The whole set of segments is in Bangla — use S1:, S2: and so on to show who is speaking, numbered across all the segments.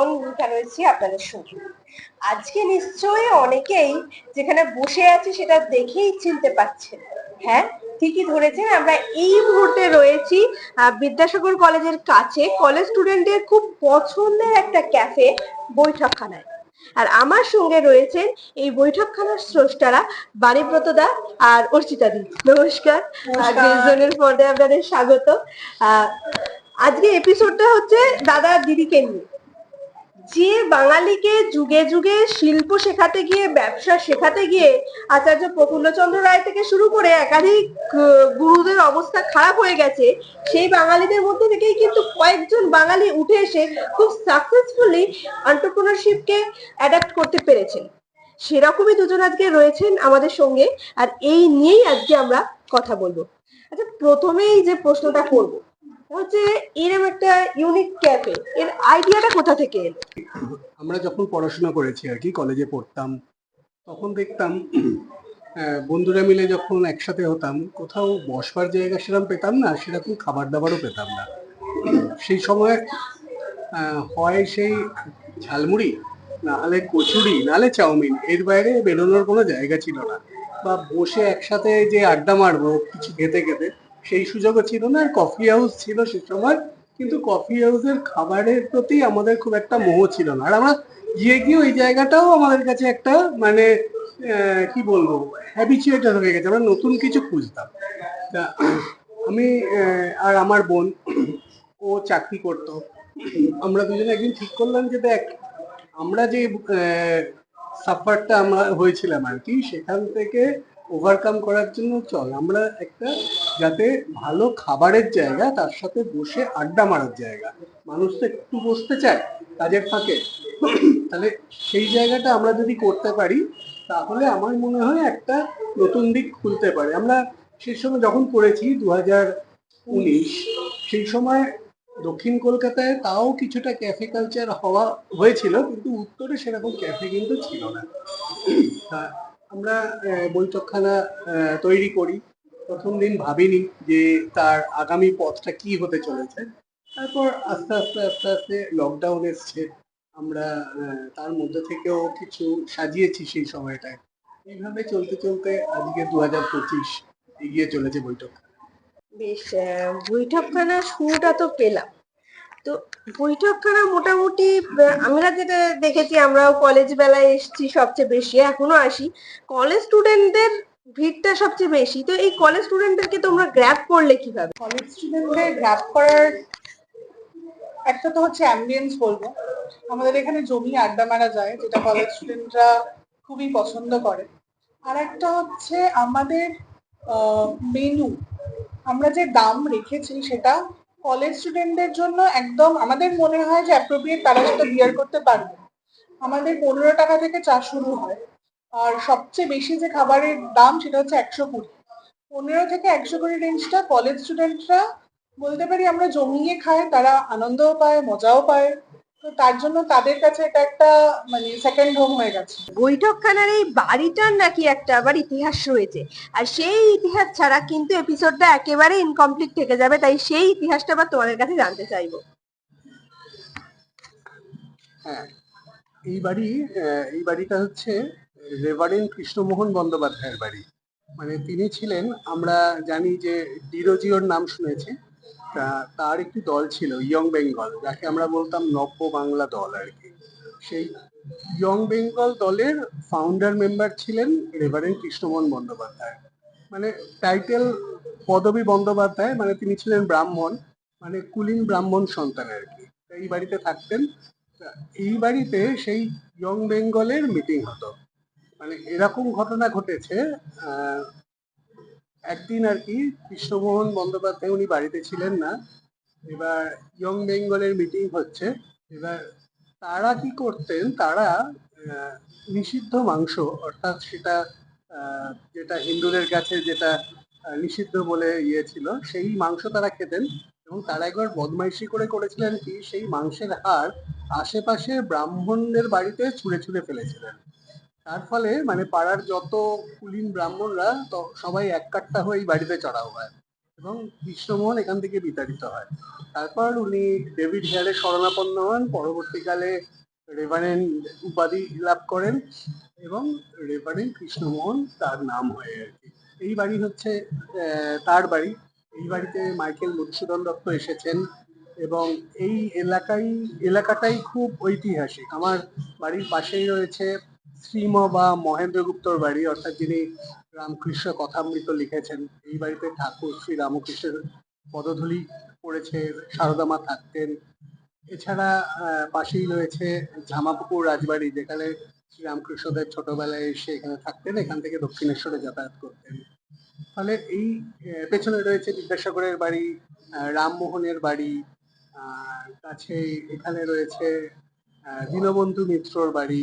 S1: জোন ভূমিকা রয়েছি আপনাদের সঙ্গে। আজকে নিশ্চয়ই অনেকেই যেখানে বসে আছি সেটা দেখেই চিনতে পারছেন। হ্যাঁ ঠিকই ধরেছেন আমরা এই মুহূর্তে রয়েছি বিদ্যাসাগর কলেজের কাছে। কলেজ স্টুডেন্টদের খুব পছন্দের একটা ক্যাফে বৈঠকখানায়। আর আমার সঙ্গে রয়েছেন এই বৈঠকখানার স্রষ্টারা বাণীব্রত দা আর অর্চিতা দি। নমস্কার। আর পর্দায় আপনাদের স্বাগত। আজকে এপিসোডটা হচ্ছে দাদা দিদিকে নিয়ে। যে বাঙালিকে যুগে যুগে শিল্প শেখাতে গিয়ে, ব্যবসা শেখাতে গিয়ে আচার্য প্রফুল্লচন্দ্র রায় থেকে শুরু করে একাধিক গুরুদের অবস্থা খারাপ হয়ে গেছে, সেই বাঙালিদের মধ্যে থেকেই কিন্তু কয়েকজন বাঙালি উঠে এসে খুব সাকসেসফুলি অন্টারপ্রিনারশিপকে অ্যাডাপ্ট করতে পেরেছেন। সেরকমই দুজন আজকে রয়েছেন আমাদের সঙ্গে, আর এই নিয়েই আজকে আমরা কথা বলব। আচ্ছা প্রথমেই যে প্রশ্নটা করব হচ্ছে এরকম একটা ইউনিক ক্যাফে এর আইডিয়াটা কোথা থেকে এলো?
S2: আমরা যখন পড়াশোনা করেছি আর কি কলেজে পড়তাম, তখন দেখতাম বন্ধুরা মিলে যখন একসাথে হতাম, কোথাও বসবার জায়গা সেরকম পেতাম না, সেরকম খাবার দাবারও পেতাম না। সেই সময় হয় সেই ঝালমুড়ি, নাহলে কচুরি, নাহলে চাউমিন, এর বাইরে বেরোনোর কোনো জায়গা ছিল না। বা বসে একসাথে যে আড্ডা মারবো, কিছু খেতে খেতে সেই সুযোগও ছিল না আর কফি হাউস ছিল সে সময়, কিন্তু কফি হাউসের খাবারের প্রতি আমাদের খুব একটা মোহ ছিল না। আর আমরা গিয়ে গিয়ে ওই জায়গাটাও আমাদের কাছে একটা মানে কি বলব হ্যাবিচুয়েটেড হয়ে গেছে, আমরা নতুন কিছু খুঁজতাম। তা, আমি আর আমার বোন, ও চাকরি করতো। আমরা দুজনে একদিন ঠিক করলাম যে, দেখ, আমরা যে সাফারটা আমরা হয়েছিলাম আর কি, সেখান থেকে ওভারকাম করার জন্য চল। আমরা একটা যাতে ভালো খাবারের জায়গা, তার সাথে বসে আড্ডা মারার জায়গা। মানুষ তো একটু বসতে চায়, কাজের ফাঁকে। তাহলে সেই জায়গাটা আমরা যদি করতে পারি, তাহলে আমার মনে হয় একটা নতুন দিক খুলতে পারে। আমরা সেই সময় যখন করেছি দু হাজার উনিশ, সেই সময় দক্ষিণ কলকাতায় তাও কিছুটা ক্যাফে কালচার হওয়া হয়েছিল, কিন্তু উত্তরে সেরকম ক্যাফে কিন্তু ছিল না। আমরা বৈঠকখানা তৈরি করি। প্রথম দিন ভাবিনি যে তার আগামী পথটা কি হতে চলেছে। তারপর আস্তে আস্তে আস্তে আস্তে লকডাউন এসছে। আমরা তার মধ্যে থেকেও কিছু সাজিয়েছি সেই সময়টায়। এইভাবে চলতে চলতে আজকে দু হাজার পঁচিশ এগিয়ে চলেছে বৈঠক
S1: বেশ বৈঠকখানা শুরুটা তো পেলাম। তো বৈঠকখানা মোটামুটি আমরা যেটা দেখেছি, আমরাও কলেজ বেলায় এসেছি সবচেয়ে বেশি, এখনও আসি। কলেজ স্টুডেন্টদের ভিড়টা সবচেয়ে বেশি। তো এই কলেজ স্টুডেন্টদেরকে তোমরা গ্র্যাপ করলে কীভাবে?
S3: কলেজ স্টুডেন্টদের গ্রাফ করার একটা তো হচ্ছে অ্যাম্বিয়েন্স বলব। আমাদের এখানে জমি আড্ডা মারা যায়, যেটা কলেজ স্টুডেন্টরা খুবই পছন্দ করে। আর একটা হচ্ছে আমাদের মেনু আমরা যে দাম রেখেছি সেটা কলেজ স্টুডেন্টদের জন্য একদম আমাদের মনে হয় যে অ্যাপ্রোপ্রিয়েট তারা সেটা বিয়ার করতে পারবে। আমাদের পনেরো টাকা থেকে চা শুরু হয়। আর সবচেয়ে বেশি যে খাবারের দাম সেটা হচ্ছে একশো কুড়ি। পনেরো থেকে একশো কুড়ি রেঞ্জটা কলেজ স্টুডেন্টরা বলতে পারি আমরা জমিয়ে খাই তারা আনন্দও পায়, মজাও পায়। তো তার জন্য তাদের কাছে এটা একটা মানে সেকেন্ড হোম হয়ে গেছে।
S1: বৈঠকখানার এই বাড়িটার নাকি একটা আবার ইতিহাস রয়েছে। আর সেই ইতিহাস ছাড়া কিন্তু এপিসোডটা একেবারে ইনকমপ্লিট থেকে যাবে তাই সেই ইতিহাসটা আবার তোমাদের কাছে জানতে চাইব।
S2: হ্যাঁ এই বাড়ি এই বাড়িটা হচ্ছে রেভারেন্ড কৃষ্ণমোহন বন্দ্যোপাধ্যায়ের বাড়ি। মানে তিনি ছিলেন আমরা জানি যে ডিরোজিওর নাম শুনেছি। তার একটি দল ছিল ইয়ং বেঙ্গল যাকে আমরা বলতাম নব্য বাংলা দল আর কি। সেই ইয়ং বেঙ্গল দলের ফাউন্ডার মেম্বার ছিলেন রেভারেন্ড কৃষ্ণমোহন বন্দ্যোপাধ্যায়। মানে টাইটেল পদবী বন্দ্যোপাধ্যায় মানে তিনি ছিলেন ব্রাহ্মণ মানে কুলীন ব্রাহ্মণ সন্তান আর কি। এই বাড়িতে থাকতেন। এই বাড়িতে সেই ইয়ং বেঙ্গলের মিটিং হতো। মানে এরকম ঘটনা ঘটেছে একদিন আর কি কৃষ্ণমোহন বন্দ্যোপাধ্যায় উনি বাড়িতে ছিলেন না, এবার ইয়ং বেঙ্গলের মিটিং হচ্ছে, এবার তারা কি করতেন, তারা নিষিদ্ধ মাংস, অর্থাৎ সেটা যেটা হিন্দুদের কাছে যেটা নিষিদ্ধ বলে ইয়ে ছিল, সেই মাংস তারা খেতেন এবং তারা একবার বদমাইশি করে করেছিলেন কি, সেই মাংসের হাড় আশেপাশে ব্রাহ্মণদের বাড়িতে ছুঁড়ে ছুঁড়ে ফেলেছিলেন। তার ফলে মানে পাড়ার যত কুলীন ব্রাহ্মণরা সবাই এক কাট্টা হয়ে বাড়িতে চড়াও হয় এবং কৃষ্ণমোহন এখান থেকে বিতাড়িত হয়। তারপর উনি ডেভিড হেয়ারের শরণাপন্ন হন, পরবর্তীকালে রেভারেন্ড উপাধি লাভ করেন এবং রেভারেন্ড কৃষ্ণমোহন তার নাম হয় আর কি। এই বাড়ি হচ্ছে তার বাড়ি। এই বাড়িতে মাইকেল মধুসূদন দত্ত এসেছেন এবং এই এলাকায় এলাকাটাই খুব ঐতিহাসিক। আমার বাড়ির পাশেই রয়েছে শ্রীম বা মহেন্দ্রগুপ্তর বাড়ি, অর্থাৎ যিনি রামকৃষ্ণ কথামৃত লিখেছেন, এই বাড়িতে ঠাকুর শ্রী রামকৃষ্ণের পদধূলি পড়েছে, সারদা মা থাকতেন। এছাড়া পাশেই রয়েছে ঝামাপুকুর রাজবাড়ি, যেখানে শ্রী রামকৃষ্ণদেব ছোটবেলায় এসে এখানে থাকতেন, এখান থেকে দক্ষিণেশ্বরে যাতায়াত করতেন। ফলে এই পেছনে রয়েছে বিদ্যাসাগরের বাড়ি রামমোহনের বাড়ি কাছে এখানে রয়েছে দীনবন্ধু মিত্রর বাড়ি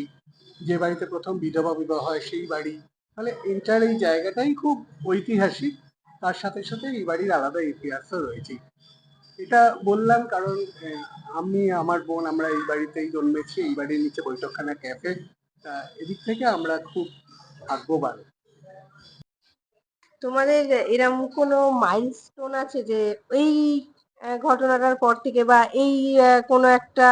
S2: যে বাড়িতে প্রথম বিধবা বিবাহ হয় সেই বাড়ি। ফলে এন্টার এই জায়গাটাই খুব ঐতিহাসিক। তার সাথে সাথে এই বাড়ির আলাদা ইতিহাসও রয়েছে। এটা বললাম কারণ আমি, আমার বোন, আমরা এই বাড়িতেই জন্মেছি, এই বাড়ির নিচে বৈঠকখানা ক্যাফে। এদিক থেকে আমরা খুব ভাগ্যবান।
S1: তোমাদের এরম কোনো মাইলস্টোন আছে যে এই ঘটনাটার পর থেকে বা এই কোনো একটা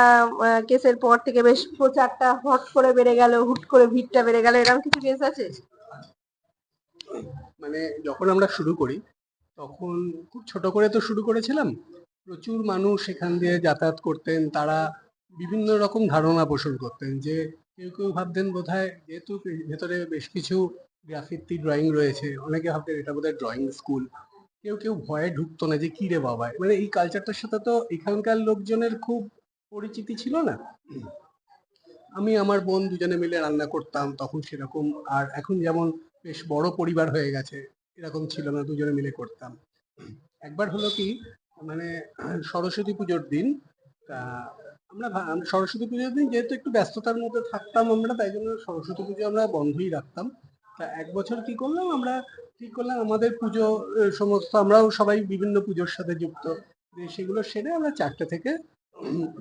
S1: কেসের পর থেকে বেশ প্রচারটা হট করে বেড়ে গেল, হুট করে ভিড়টা বেড়ে গেল, এরকম কিছু কেস আছে?
S2: মানে যখন আমরা শুরু করি, তখন খুব ছোট করে তো শুরু করেছিলাম। প্রচুর মানুষ এখান দিয়ে যাতায়াত করতেন, তারা বিভিন্ন রকম ধারণা পোষণ করতেন যে কেউ কেউ ভাবতেন বোধহয় যেহেতু ভেতরে বেশ কিছু গ্রাফিতি ড্রয়িং রয়েছে, অনেকে ভাবতেন এটা বোধহয় ড্রয়িং স্কুল কেউ কেউ ভয়ে ঢুকতো না যে কি রে বাবা? মানে এই কালচারটার সাথে তো এখানকার লোকজনের খুব পরিচিতি ছিল না। আমি আমার বোন দুজনে মিলে রান্না করতাম, তখন সেরকম, আর এখন যেমন বেশ বড় পরিবার হয়ে গেছে, এরকম ছিল না, দুজনে মিলে করতাম। একবার হলো কি মানে সরস্বতী পুজোর দিন আমরা সরস্বতী পুজোর দিন যেহেতু একটু ব্যস্ততার মধ্যে থাকতাম আমরা, তাই জন্য সরস্বতী পুজো আমরা বন্ধই রাখতাম। তা এক বছর কি করলাম? আমরা ঠিক করলাম? আমাদের পুজো সমস্ত আমরাও সবাই বিভিন্ন পুজোর সাথে যুক্ত। সেগুলো সেরে আমরা চারটে থেকে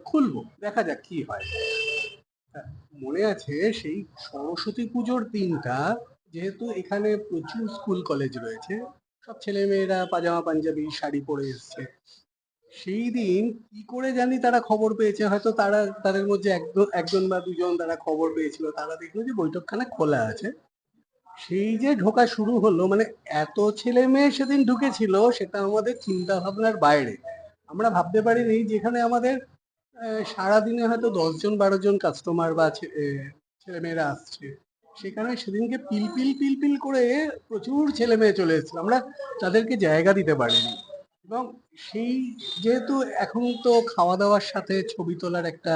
S2: খুলবো। দেখা যাক কি হয়। মনে আছে সেই সরস্বতী পুজোর দিনটা, যেহেতু এখানে প্রচুর স্কুল কলেজ রয়েছে। সব ছেলে মেয়েরা পাজামা পাঞ্জাবি, শাড়ি পরে এসছে। সেই দিন কি করে জানি তারা খবর পেয়েছে। হয়তো তারা, তাদের মধ্যে একজন বা দুজন তারা খবর পেয়েছিল। তারা দেখল যে বৈঠকখানা খোলা আছে। সেই যে ঢোকা শুরু হলো মানে এত ছেলে মেয়ে সেদিন ঢুকেছিল সেটা আমাদের চিন্তা ভাবনার বাইরে। আমরা ভাবতে পারিনি যেখানে আমাদের সারাদিনে হয়তো দশজন বারো জন কাস্টমার বা ছেলে মেয়েরা আসছে। সেখানে সেদিনকে পিল পিল পিল পিল করে প্রচুর ছেলে মেয়ে চলে এসেছিল। আমরা তাদেরকে জায়গা দিতে পারিনি। এবং সেই যেহেতু এখন তো খাওয়া দাওয়ার সাথে ছবি তোলার একটা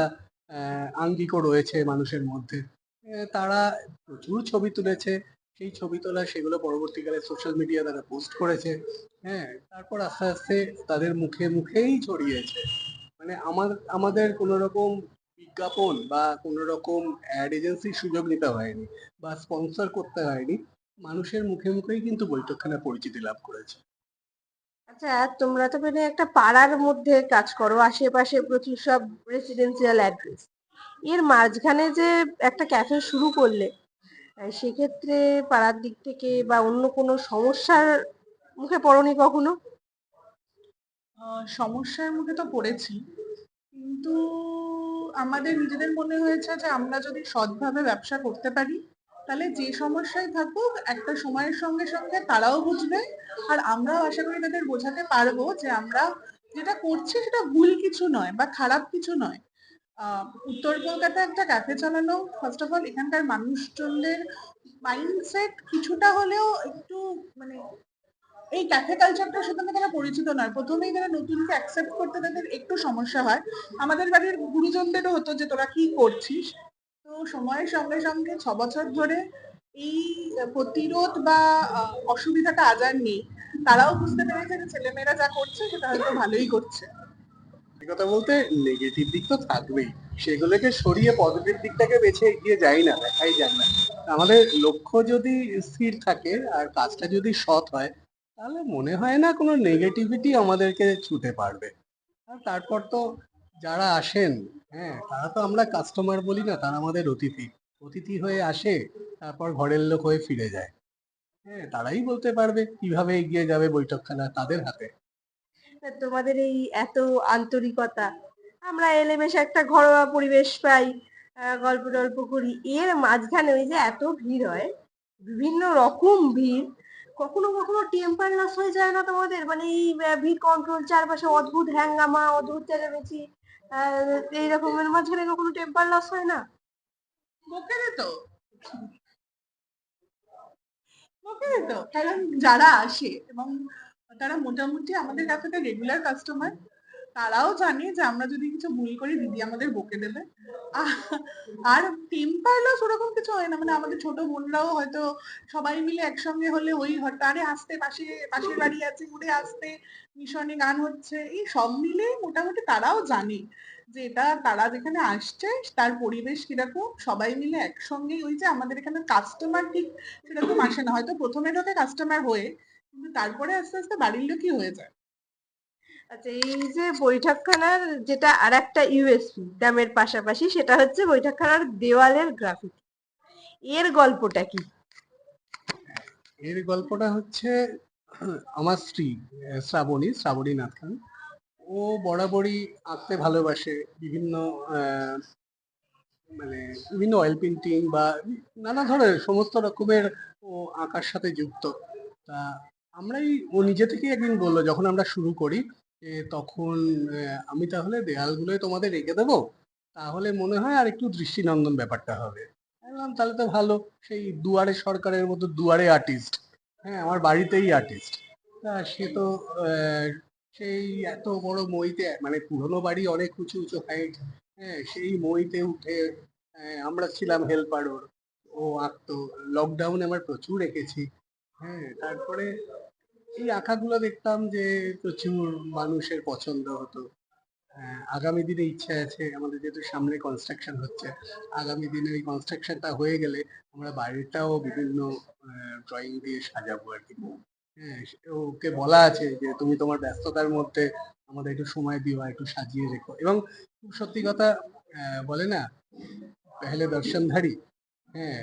S2: আঙ্গিকও রয়েছে মানুষের মধ্যে তারা প্রচুর ছবি তুলেছে। সেই ছবি তোলা সেগুলো পরবর্তীকালে সোশ্যাল মিডিয়া তারা পোস্ট করেছে। হ্যাঁ তারপর আস্তে আস্তে তাদের মুখে মুখেই ছড়িয়েছে। মানে আমার, আমাদের কোনো রকম বিজ্ঞাপন বা কোনো রকম অ্যাড এজেন্সির সুযোগ নিতে হয়নি বা স্পন্সর করতে হয়নি। মানুষের মুখে মুখেই কিন্তু বৈঠকখানা পরিচিতি লাভ করেছে।
S1: আচ্ছা তোমরা তো মানে একটা পাড়ার মধ্যে কাজ করো, আশেপাশে প্রচুর সব রেসিডেন্সিয়াল অ্যাড্রেস এর মাঝখানে যে একটা ক্যাফে শুরু করলে সেক্ষেত্রে পাড়ার দিক থেকে বা অন্য কোনো সমস্যার মুখে পড়নি কখনো?
S3: সমস্যার মুখে তো পড়েছি, কিন্তু আমাদের নিজেদের মনে হয়েছে যে আমরা যদি সৎভাবে ব্যবসা করতে পারি, তাহলে যে সমস্যায় থাকুক, একটা সময়ের সঙ্গে সঙ্গে তারাও বুঝবে। আর আমরাও আশা করি তাদের বোঝাতে পারব যে আমরা যেটা করছি সেটা ভুল কিছু নয় বা খারাপ কিছু নয়। উত্তর কলকাতা একটা ক্যাফে চালানো ফার্স্ট অফ অল এখানকার মানুষজনদের মাইন্ডসেট কিছুটা হলেও একটু মানে এই ক্যাফে কালচারটার সাথে তারা পরিচিত নয়। প্রথমেই তারা নতুনকে অ্যাকসেপ্ট করতে তাদের একটু সমস্যা হয়। আমাদের বাড়ির গুরুজনদেরও হতো যে, তোরা কি করছিস? তো সময়ের সঙ্গে সঙ্গে ছ বছর ধরে এই প্রতিরোধ বা অসুবিধাটা আজার নেই। তারাও বুঝতে পেরেছে যে, ছেলেমেয়েরা যা করছে সেটা হয়তো ভালোই করছে।
S2: কথা বলতে নেগেটিভ দিক তো থাকবেই। সেগুলোকে সরিয়ে পজিটিভ দিকটাকে বেছে এগিয়ে যাই না, দেখাই যায় না। আমাদের লক্ষ্য যদি স্থির থাকে আর কাজটা যদি সৎ হয়, তাহলে মনে হয় না কোনো নেগেটিভিটি আমাদেরকে ছুতে পারবে। আর তারপর তো যারা আসেন হ্যাঁ তারা তো আমরা কাস্টমার বলি না, তারা আমাদের অতিথি। অতিথি হয়ে আসে, তারপর ঘরের লোক হয়ে ফিরে যায়। হ্যাঁ তারাই বলতে পারবে কীভাবে এগিয়ে যাবে বৈঠকখানা তাদের হাতে।
S1: তোমাদের এই এত আন্তরিকতা। আমরা এলেমেশে একটা ঘরোয়া পরিবেশ পাই আহ, গল্প টল্প করি। এর মাঝখানে ওই যে এত ভিড় হয় বিভিন্ন রকম ভিড় কখনো কখনো টেম্পার লস হয়ে যায় না তোমাদের? মানে এই ভিড় কন্ট্রোল চারপাশে অদ্ভুত হ্যাঙ্গামা অদ্ভুত চেঁচামেচি আহ, এই রকমের মাঝখানে কখনো টেম্পার লস হয় না?
S3: বকে দিত বকে দিত কারণ যারা আসে এবং তারা মোটামুটি আমাদের কাছে রেগুলার কাস্টমার তারাও জানে যে আমরা যদি কিছু ভুল করি, দিদি আমাদের বকে দেবে। আর টেম্পার ওরকম কিছু হয় না মানে আমাদের ছোট বোনরাও হয়তো সবাই মিলে একসঙ্গে হলে ওই ঘরটা, আরে আসতে, পাশে, পাশের বাড়ি আছে উড়ে আসতে, মিশনে গান হচ্ছে, এই সব মিলে মোটামুটি তারাও জানে যে এটা তারা যেখানে আসছে, তার পরিবেশ কীরকম, সবাই মিলে একসঙ্গে ওই যে আমাদের এখানে কাস্টমার ঠিক সেরকম আসে না। হয়তো প্রথমে ঢোকে কাস্টমার হয়ে কিন্তু তারপরে আস্তে আস্তে বাড়ির লোকই হয়ে যায়।
S1: আচ্ছা এই যে বৈঠকখানার যেটা আর একটা ইউএসপি দামের পাশাপাশি সেটা হচ্ছে বৈঠকখানার দেওয়ালের গ্রাফিতি এর গল্পটা কি?
S2: এর গল্পটা হচ্ছে আমার স্ত্রী শ্রাবণী শ্রাবণী নাথ খান ও বরাবরই আঁকতে ভালোবাসে বিভিন্ন মানে বিভিন্ন অয়েল পেন্টিং বা নানা ধরনের সমস্ত রকমের ও আঁকার সাথে যুক্ত। তা আমরাই, ও নিজে থেকেই একদিন বলল, যখন আমরা শুরু করি তখন আমি তাহলে দেয়ালগুলোয় তোমাদের রেখে দেবো, তাহলে মনে হয় আর একটু দৃষ্টিনন্দন ব্যাপারটা হবে। তাহলে তো ভালো, সেই দুয়ারে সরকারের মতো দুয়ারে আর্টিস্ট হ্যাঁ আমার বাড়িতেই আর্টিস্ট তা সে তো সেই এত বড় মইতে মানে পুরনো বাড়ি অনেক উঁচু উঁচু হাইট হ্যাঁ সেই মইতে উঠে আমরা ছিলাম হেল্পার ও আঁকতো। লকডাউনে আমার প্রচুর এঁকেছি হ্যাঁ তারপরে এই আঁকাগুলো দেখতাম যে প্রচুর মানুষের পছন্দ হতো। আগামী দিনে ইচ্ছে আছে, আমাদের যেহেতু সামনে কনস্ট্রাকশন হচ্ছে, আগামী দিনে ওই কনস্ট্রাকশনটা হয়ে গেলে আমরা বাইরেটাও বিভিন্ন ড্রয়িং দিয়ে সাজাবো আর কি। হ্যাঁ ওকে বলা আছে যে তুমি তোমার ব্যস্ততার মধ্যে আমাদের একটু সময় দিও একটু সাজিয়ে রেখো। এবং খুব সত্যি কথা বলে না, পেহলে দর্শনধারী হ্যাঁ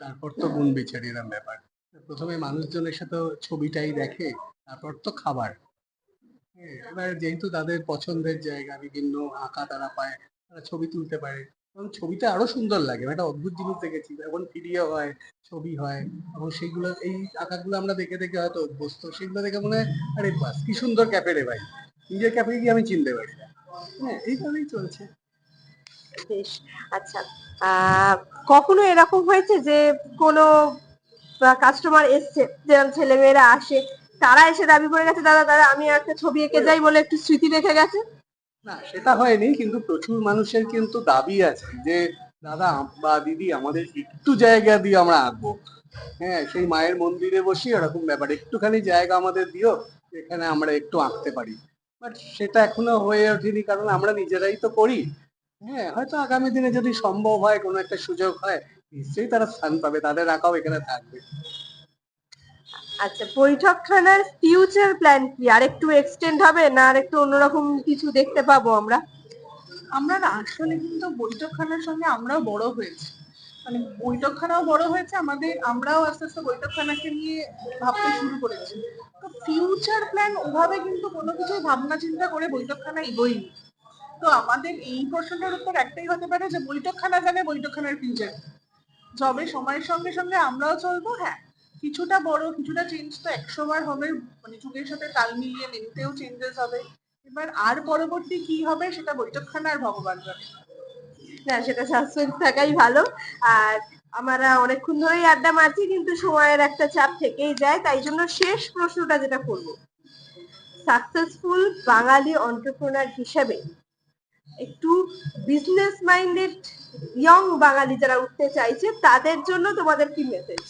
S2: তারপর তো গুণ বিচারি এরম ব্যাপার। প্রথমে মানুষজনের সাথে ছবিটাই দেখে তারপর তো খাবার। হ্যাঁ, এবার যেহেতু তাদের পছন্দের জায়গা বিভিন্ন আঁকা তারা পায় তারা ছবি তুলতে পারে। এবং ছবিটা আরও সুন্দর লাগে আমি একটা অদ্ভুত জিনিস দেখেছি এখন ভিডিও হয় ছবি হয় এবং সেগুলো এই আঁকাগুলো আমরা দেখে দেখে হয়তো অভ্যস্ত সেগুলো দেখে মনে হয় আরে বাস কি সুন্দর ক্যাফে রে ভাই নিজের ক্যাফে গিয়ে আমি চিনতে পারি না। হ্যাঁ এইভাবেই চলছে।
S1: বেশ আচ্ছা। কখনো এরকম হয়েছে যে কোনো কাস্টমার এসছে, যেরকম ছেলেমেয়েরা আসে, তারা এসে দাবি করে গেছে, দাদা দাদা, আমি একটা ছবি এঁকে যাই বলে একটু স্মৃতি রেখে গেছে?
S2: না, সেটা হয়নি, কিন্তু প্রচুর মানুষের কিন্তু দাবি আছে যে, দাদা, বা দিদি, আমাদের একটু জায়গা দিয়ে আমরা আঁকবো। হ্যাঁ সেই মায়ের মন্দিরে বসি এরকম ব্যাপার। একটুখানি জায়গা আমাদের দিও যেখানে আমরা একটু আঁকতে পারি। বাট সেটা এখনও হয়ে ওঠেনি, কারণ আমরা নিজেরাই তো করি। হ্যাঁ হয়তো আগামী দিনে যদি সম্ভব হয়, কোনো একটা সুযোগ হয় নিশ্চয়ই তারা স্থান পাবে তাদের রাখাও এখানে থাকবে।
S1: আচ্ছা বৈঠকখানার ফিউচার প্ল্যান কি? আর একটু এক্সটেন্ড হবে না আর একটু অন্যরকম কিছু দেখতে পাবো আমরা?
S3: আমরা না আসলে কিন্তু বৈঠকখানার সঙ্গে আমরাও বড় হয়েছি। মানে বৈঠকখানাও বড় হয়েছে আমাদের আমরাও আস্তে আস্তে বৈঠকখানাকে নিয়ে ভাবতে শুরু করেছি। তো ফিউচার প্ল্যান ওভাবে কিন্তু কোনো কিছুই ভাবনা চিন্তা করে বৈঠকখানা এগোয়নি। তো আমাদের এই প্রশ্নটার উত্তর একটাই হতে পারে যে বৈঠকখানা জানে বৈঠকখানার ফিউচার যবে সময়ের সঙ্গে সঙ্গে আমরাও চলবো হ্যাঁ। কিছুটা বড়, কিছুটা চেঞ্জ তো একশো বার হবে মানে যুগের সাথে তাল মিলিয়ে মেনতেও চেঞ্জেস হবে। এবার আর পরবর্তী কি হবে সেটা বৈঠকখানা আর ভগবান জানে।
S1: না সেটা সাসপেন্স থাকাই ভালো। আর আমরা অনেকক্ষণ ধরেই আড্ডা মারছি, কিন্তু সময়ের একটা চাপ থেকেই যায়, তাই জন্য শেষ প্রশ্নটা যেটা করব। সাকসেসফুল বাঙালি অন্টারপ্রেনার হিসেবে একটু বিজনেস মাইন্ডেড ইয়ং বাঙালি যারা উঠতে চাইছে, তাদের জন্য তোমাদের কি মেসেজ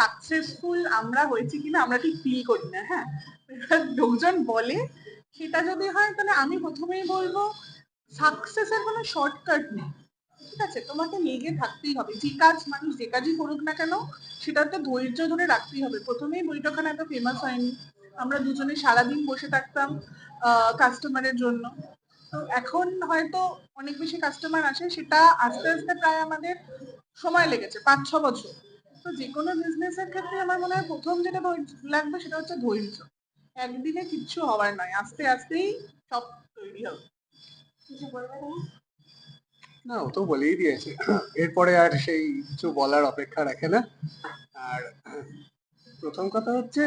S3: সাকসেসফুল আমরা হয়েছি কিনা আমরা ঠিক ফিল করি না হ্যাঁ? লোকজন বলে, সেটা যদি হয় তাহলে আমি প্রথমেই বলব সাকসেসের কোনো শর্টকাট নেই। ঠিক আছে, তোমাকে লেগে থাকতেই হবে। যে কাজ মানুষ যে কাজই করুক না কেন, সেটাতে ধৈর্য ধরে রাখতেই হবে। প্রথমেই বইটাখানা এত ফেমাস হয়নি। আমরা দুজনে সারাদিন বসে থাকতাম কাস্টমারের জন্য। তো এখন হয়তো অনেক বেশি কাস্টমার আসে, সেটা আস্তে আস্তে প্রায় আমাদের সময় লেগেছে পাঁচ ছ বছর। তো যে কোনো বিজনেসের ক্ষেত্রে আমার মনে হয় প্রথম যেটা লাগবে সেটা হচ্ছে ধৈর্য। একদিনে কিচ্ছু হওয়ার নয়, আস্তে আস্তেই সব তৈরি হবে।
S2: না, ও তো বলেই দিয়েছে। এরপরে আর সেই কিছু বলার অপেক্ষা রাখে না। আর প্রথম কথা হচ্ছে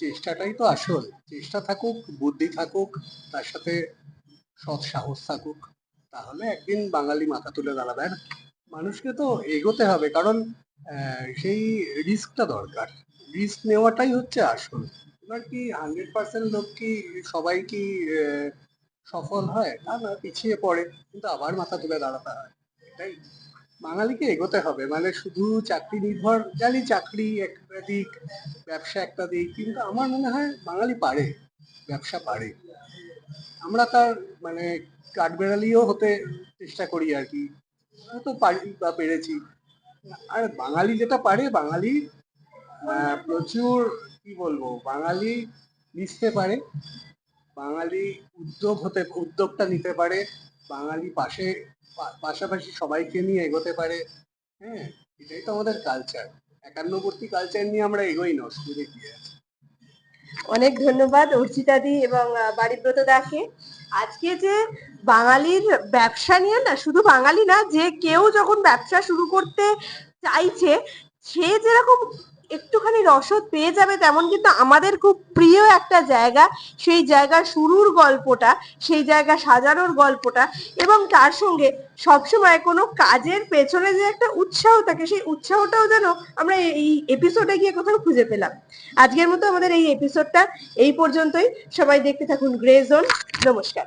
S2: চেষ্টাটাই তো আসল। চেষ্টা থাকুক, বুদ্ধি থাকুক, তার সাথে সৎ সাহস থাকুক, তাহলে একদিন বাঙালি মাথা তুলে দাঁড়াবে। আর মানুষকে তো এগোতে হবে, কারণ সেই রিস্কটা দরকার। রিস্ক নেওয়াটাই হচ্ছে আসল। এবার কি হান্ড্রেড পার্সেন্ট লোক কি সবাই কি সফল হয়? তা না, পিছিয়ে পড়ে। কিন্তু আবার মাথা তুলে দাঁড়াতে হয়। এটাই। বাঙালিকে এগোতে হবে। মানে শুধু চাকরি নির্ভর, জানি চাকরি একটা দিক ব্যবসা একটা দিক কিন্তু আমার মনে হয় বাঙালি পারে, ব্যবসা পারে। আমরা তার মানে কাঠবেড়ালিও হতে চেষ্টা করি আর কি। তো পারি বা পেরেছি। আর বাঙালি যেটা পারে, বাঙালি প্রচুর, কি বলব, বাঙালি মিশতে পারে, বাঙালি উদ্যোগ হতে, উদ্যোগটা নিতে পারে, বাঙালি পাশে পাশাপাশি সবাইকে নিয়ে এগোতে পারে। হ্যাঁ এটাই তো আমাদের কালচার একান্নবর্তী কালচার নিয়ে আমরা এগোই না, অসুবিধে কি আছে?
S1: অনেক ধন্যবাদ অর্চিতা দি এবং বাড়িব্রত দাকে। আজকে যে বাঙালির ব্যবসা নিয়ে না, শুধু বাঙালি না, যে কেউ যখন ব্যবসা শুরু করতে চাইছে, সে যেরকম একটুখানি রসদ পেয়ে যাবে তেমন কিন্তু আমাদের খুব প্রিয় একটা জায়গা, সেই জায়গার শুরুর গল্পটা, সেই জায়গা সাজানোর গল্পটা এবং তার সঙ্গে সবসময় কোনো কাজের পেছনে যে একটা উৎসাহ থাকে, সেই উৎসাহটাও যেন আমরা এই এপিসোডে গিয়ে কোথাও খুঁজে পেলাম। আজকের মতো আমাদের এই এপিসোডটা এই পর্যন্তই। সবাই দেখতে থাকুন গ্রে জোন নমস্কার।